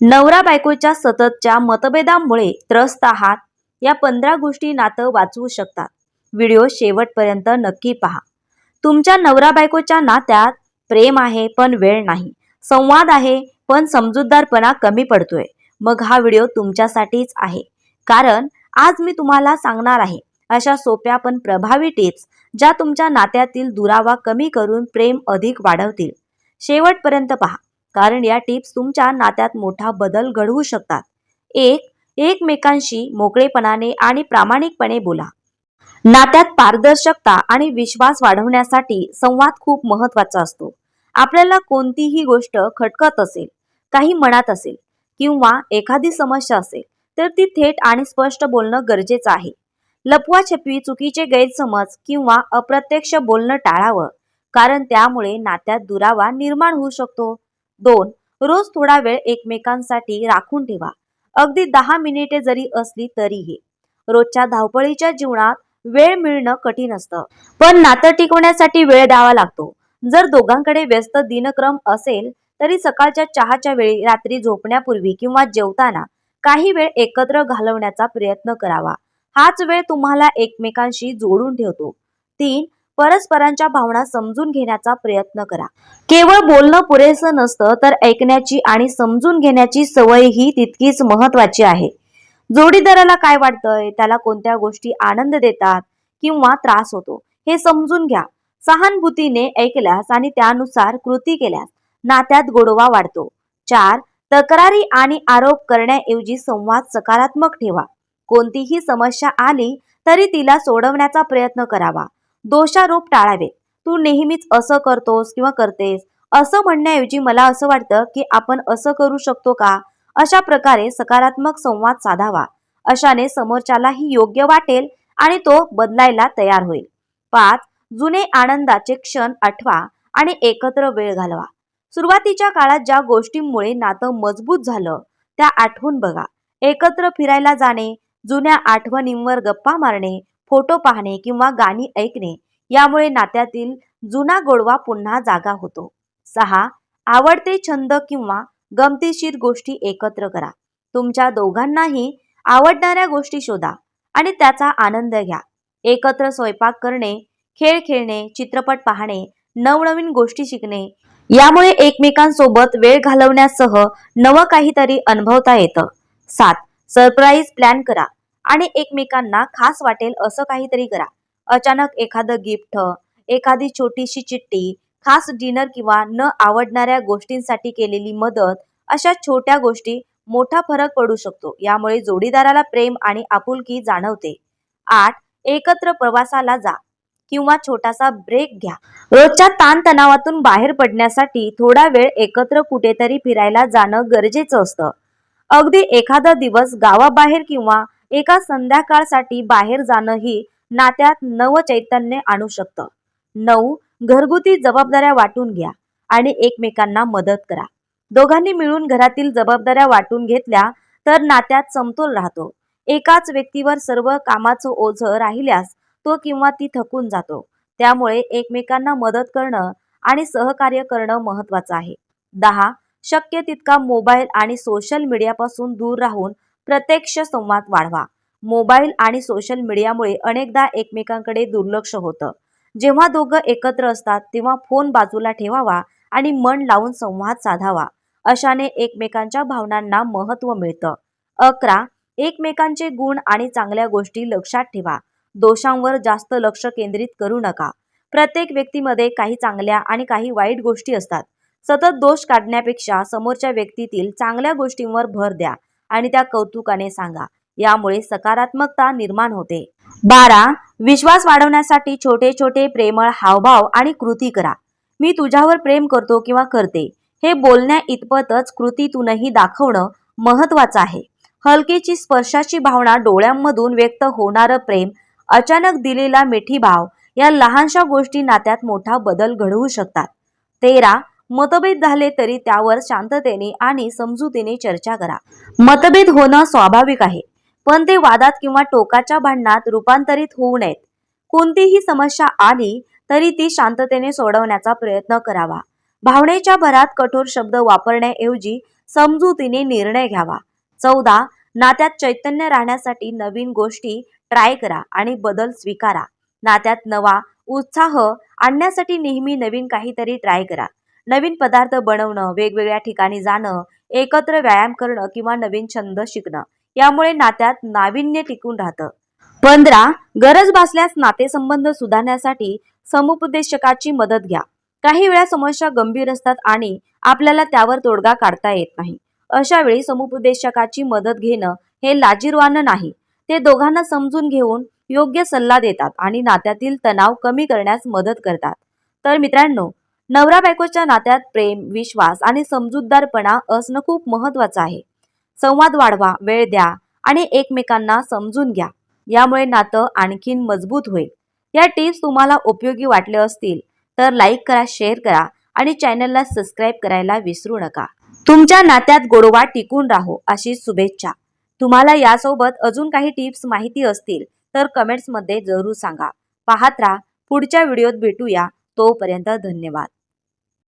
नवरा बायकोच्या सततच्या मतभेदामुळे त्रस्त आहात या पंधरा गोष्टी नातं वाचवू शकतात. व्हिडिओ शेवटपर्यंत नक्की पहा. तुमच्या नवरा बायकोच्या नात्यात प्रेम आहे पण वेळ नाही. संवाद आहे पण समजूतदारपणा कमी पडतोय. मग हा व्हिडिओ तुमच्यासाठीच आहे. कारण आज मी तुम्हाला सांगणार आहे अशा सोप्या पण प्रभावी टिप्स ज्या तुमच्या नात्यातील दुरावा कमी करून प्रेम अधिक वाढवतील. शेवटपर्यंत पहा. कारण या टिप्स तुमच्या नात्यात मोठा बदल घडवू शकतात. एक एकमेकांशी मोकळेपणाने आणि प्रामाणिकपणे बोला. नात्यात पारदर्शकता आणि विश्वास वाढवण्यासाठी संवाद खूप महत्त्वाचा असतो. आपल्याला कोणतीही गोष्ट खटकत असेल काही मनात असेल किंवा एखादी समस्या असेल तर ती थेट आणि स्पष्ट बोलणं गरजेचं आहे. लपवाछपवी चुकीचे गैरसमज किंवा अप्रत्यक्ष बोलणं टाळावं कारण त्यामुळे नात्यात दुरावा निर्माण होऊ शकतो. दोन. रोज थोडा वेळ एकमेकांसाठी राखून ठेवा. अगदी दहा मिनिटे जरी असली तरीही. रोजच्या धावपळीच्या जीवनात वेळ मिळणं कठीण असतं. पण नातं टिकवण्यासाठी वेळ द्यावा लागतो. जर दोघांकडे व्यस्त दिनक्रम असेल तरी सकाळच्या चहाच्या वेळी रात्री झोपण्यापूर्वी किंवा जेवताना काही वेळ एकत्र घालवण्याचा प्रयत्न करावा. हाच वेळ तुम्हाला एकमेकांशी जोडून ठेवतो. तीन. परस्परांच्या भावना समजून घेण्याचा प्रयत्न करा. केवळ बोलणं पुरेसं नसतं तर ऐकण्याची आणि समजून घेण्याची सवय ही तितकीच महत्वाची आहे. जोडीदाराला काय वाटतंय त्याला कोणत्या गोष्टी आनंद देतात किंवा त्रास होतो हे समजून घ्या. सहानुभूतीने ऐकल्यास आणि त्यानुसार कृती केल्यास नात्यात गोडवा वाढतो. चार तक्रारी आणि आरोप करण्याऐवजी संवाद सकारात्मक ठेवा. कोणतीही समस्या आली तरी तिला सोडवण्याचा प्रयत्न करावा. दोषारोप टाळावे. तू नेहमीच असं करतोस किंवा करतेस. असं म्हणण्याऐवजी मला असं वाटतं की आपण असं करू शकतो का? अशा प्रकारे सकारात्मक संवाद साधावा. अशाने समोरच्यालाही योग्य वाटेल आणि तो बदलायला तयार होईल. पाच जुने आनंदाचे क्षण आठवा आणि एकत्र वेळ घालवा. सुरुवातीच्या काळात ज्या गोष्टींमुळे नातं मजबूत झालं त्या आठवून बघा. एकत्र फिरायला जाणे जुन्या आठवणींवर गप्पा मारणे फोटो पाहणे किंवा गाणी ऐकणे यामुळे नात्यातील जुना गोडवा पुन्हा जागा होतो. सहा आवडते छंद किंवा गमतीशीर गोष्टी एकत्र करा. तुमच्या दोघांनाही आवडणाऱ्या गोष्टी शोधा आणि त्याचा आनंद घ्या. एकत्र स्वयंपाक करणे खेळ खेळणे चित्रपट पाहणे नवनवीन गोष्टी शिकणे यामुळे एकमेकांसोबत वेळ घालवण्यासह नवं काहीतरी अनुभवता येतं. सात सरप्राईज प्लॅन करा. आणि एकमेकांना खास वाटेल असं काहीतरी करा. अचानक एखादं गिफ्ट एखादी छोटीशी चिठ्ठी खास डिनर किंवा न आवडणाऱ्या गोष्टींसाठी केलेली मदत अशा छोट्या गोष्टी मोठा फरक पडू शकतो. यामुळे जोडीदाराला प्रेम आणि आपुलकी जाणवते. आठ एकत्र प्रवासाला जा किंवा छोटासा ब्रेक घ्या. रोजच्या ताणतणावातून बाहेर पडण्यासाठी थोडा वेळ एकत्र कुठेतरी फिरायला जाणं गरजेचं असतं. अगदी एखादा दिवस गावाबाहेर किंवा एका संध्याकाळसाठी बाहेर जाणंही नात्यात नव चैतन्य आणू शकतं. नऊ घरगुती जबाबदाऱ्या वाटून घ्या आणि एकमेकांना मदत करा. दोघांनी मिळून घरातील जबाबदाऱ्या वाटून घेतल्या तर नात्यात समतोल राहतो. एकाच व्यक्तीवर सर्व कामाचं ओझं राहिल्यास तो किंवा ती थकून जातो. त्यामुळे एकमेकांना मदत करणं आणि सहकार्य करणं महत्वाचं आहे. दहा शक्य तितका मोबाईल आणि सोशल मीडियापासून दूर राहून प्रत्यक्ष संवाद वाढवा. मोबाईल आणि सोशल मीडियामुळे अनेकदा एकमेकांकडे दुर्लक्ष होतं. जेव्हा दोघं एकत्र असतात तेव्हा फोन बाजूला ठेवावा आणि मन लावून संवाद साधावा. अशाने एकमेकांच्या भावनांना महत्त्व मिळतं. अकरा एकमेकांचे गुण आणि चांगल्या गोष्टी लक्षात ठेवा. दोषांवर जास्त लक्ष केंद्रित करू नका. प्रत्येक व्यक्तीमध्ये काही चांगल्या आणि काही वाईट गोष्टी असतात. सतत दोष काढण्यापेक्षा समोरच्या व्यक्तीतील चांगल्या गोष्टींवर भर द्या. आणि त्या कौतुकाने सांगा. यामुळे सकारात्मकता निर्माण होते. बारा विश्वास वाढवण्यासाठी छोटे छोटे प्रेमळ हावभाव आणि कृती करा. मी तुझ्यावर प्रेम करतो किंवा करते हे बोलण्या इतपतच कृतीतूनही दाखवणं महत्वाचं आहे. हलकीची स्पर्शाची भावना डोळ्यांमधून व्यक्त होणारं प्रेम अचानक दिलेला मिठी भाव या लहानशा गोष्टी नात्यात मोठा बदल घडवू शकतात. तेरा मतभेद झाले तरी त्यावर शांततेने आणि समजुतीने चर्चा करा. मतभेद होणं स्वाभाविक आहे पण ते वादात किंवा टोकाच्या भांडणात रूपांतरित होऊ नयेत. कोणतीही समस्या आली तरी ती शांततेने सोडवण्याचा प्रयत्न करावा. भावनेच्या भरात कठोर शब्द वापरण्याऐवजी समजुतीने निर्णय घ्यावा. चौदा नात्यात चैतन्य राहण्यासाठी नवीन गोष्टी ट्राय करा आणि बदल स्वीकारा. नात्यात नवा उत्साह आणण्यासाठी नेहमी नवीन काहीतरी ट्राय करा. नवीन पदार्थ बनवणं वेगवेगळ्या ठिकाणी जाणं एकत्र व्यायाम करणं किंवा नवीन छंद शिकणं यामुळे नात्यात नाविन्य टिकून राहतं. पंधरा गरज भासल्यास नातेसंबंध सुधारण्यासाठी समुपदेशकाची मदत घ्या. काही वेळा समस्या गंभीर असतात आणि आपल्याला त्यावर तोडगा काढता येत नाही. अशा वेळी समुपदेशकाची मदत घेणं हे लाजीरवानं नाही. ते दोघांना समजून घेऊन योग्य सल्ला देतात आणि नात्यातील तणाव कमी करण्यास मदत करतात. तर मित्रांनो नवरा बायकोच्या नात्यात प्रेम विश्वास आणि समजूतदारपणा असणं खूप महत्वाचं आहे. संवाद वाढवा वेळ द्या आणि एकमेकांना समजून घ्या. यामुळे नातं आणखीन मजबूत होईल. या टिप्स तुम्हाला उपयोगी वाटले असतील तर लाईक करा शेअर करा आणि चॅनलला सबस्क्राईब करायला विसरू नका. तुमच्या नात्यात गोडवा टिकून राहो अशी शुभेच्छा. तुम्हाला यासोबत अजून काही टिप्स माहिती असतील तर कमेंट्समध्ये जरूर सांगा. पाहत राहा. पुढच्या व्हिडिओत भेटूया. तोपर्यंत धन्यवाद.